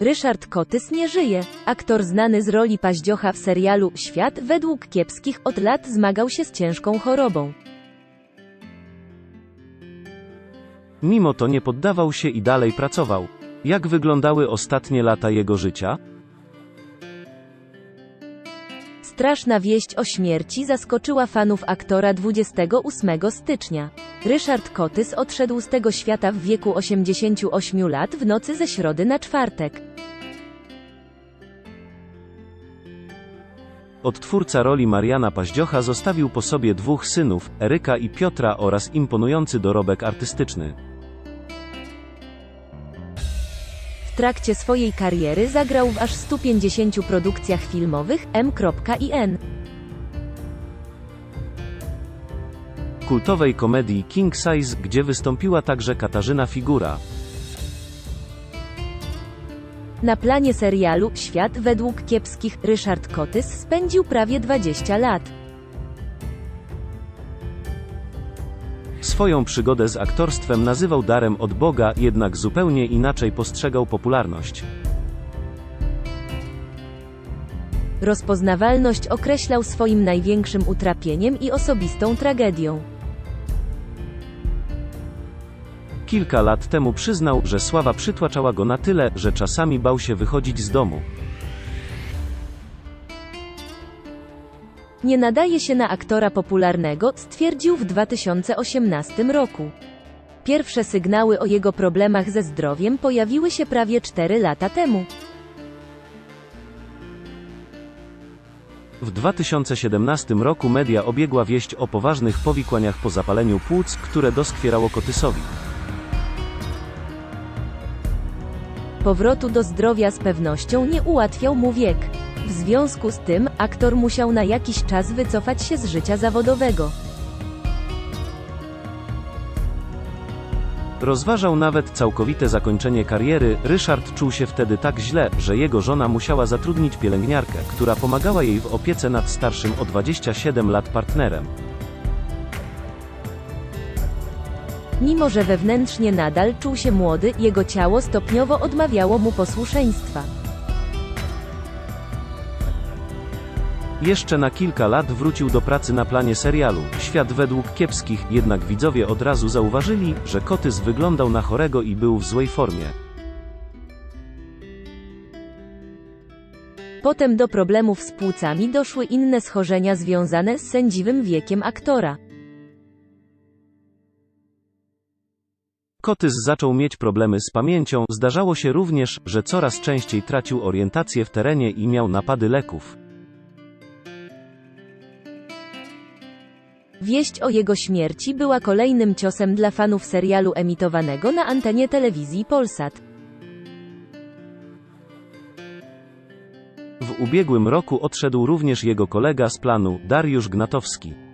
Ryszard Kotys nie żyje. Aktor znany z roli paździocha w serialu Świat według kiepskich od lat zmagał się z ciężką chorobą. Mimo to nie poddawał się i dalej pracował. Jak wyglądały ostatnie lata jego życia? Straszna wieść o śmierci zaskoczyła fanów aktora 28 stycznia. Ryszard Kotys odszedł z tego świata w wieku 88 lat w nocy ze środy na czwartek. Odtwórca roli Mariana Paździocha zostawił po sobie dwóch synów, Eryka i Piotra oraz imponujący dorobek artystyczny. W trakcie swojej kariery zagrał w aż 150 produkcjach filmowych M.I.N. Kultowej komedii King Size, gdzie wystąpiła także Katarzyna Figura. Na planie serialu Świat według kiepskich Ryszard Kotys spędził prawie 20 lat. Swoją przygodę z aktorstwem nazywał darem od Boga, jednak zupełnie inaczej postrzegał popularność. Rozpoznawalność określał swoim największym utrapieniem i osobistą tragedią. Kilka lat temu przyznał, że sława przytłaczała go na tyle, że czasami bał się wychodzić z domu. Nie nadaje się na aktora popularnego, stwierdził w 2018 roku. Pierwsze sygnały o jego problemach ze zdrowiem pojawiły się prawie 4 lata temu. W 2017 roku media obiegła wieść o poważnych powikłaniach po zapaleniu płuc, które doskwierało Kotysowi. Powrotu do zdrowia z pewnością nie ułatwiał mu wiek. W związku z tym, aktor musiał na jakiś czas wycofać się z życia zawodowego. Rozważał nawet całkowite zakończenie kariery. Ryszard czuł się wtedy tak źle, że jego żona musiała zatrudnić pielęgniarkę, która pomagała jej w opiece nad starszym o 27 lat partnerem. Mimo że wewnętrznie nadal czuł się młody, jego ciało stopniowo odmawiało mu posłuszeństwa. Jeszcze na kilka lat wrócił do pracy na planie serialu Świat według kiepskich, jednak widzowie od razu zauważyli, że Kotys wyglądał na chorego i był w złej formie. Potem do problemów z płucami doszły inne schorzenia związane z sędziwym wiekiem aktora. Kotys zaczął mieć problemy z pamięcią, zdarzało się również, że coraz częściej tracił orientację w terenie i miał napady leków. Wieść o jego śmierci była kolejnym ciosem dla fanów serialu emitowanego na antenie telewizji Polsat. W ubiegłym roku odszedł również jego kolega z planu, Dariusz Gnatowski.